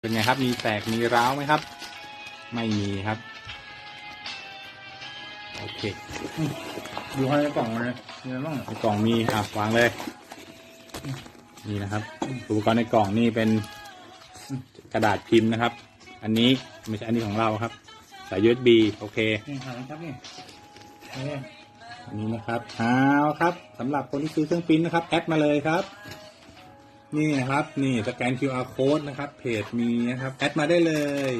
เป็นไงครับ มีแตกมีร้าวไหมครับ ไม่มีครับ โอเค ดูให้ในกล่องเลยมีอะไรบ้างในกล่องมีอะวางเลย นี่นะครับ อุปกรณ์ในกล่องนี่เป็นกระดาษพิมพ์นะครับ อันนี้ไม่ใช่อันนี้ของเราครับ สาย USB โอเคนี่หาครับนี่นี่อันนี้นะครับเอาครับสำหรับคนที่ซื้อเครื่องปริ้นนะครับ แอดมาเลยครับ นี่ครับ นี่สแกน QR code นะครับ เพจมีนะครับ แอดมาได้เลย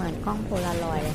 เหมือนกล้องโพลารอยเลย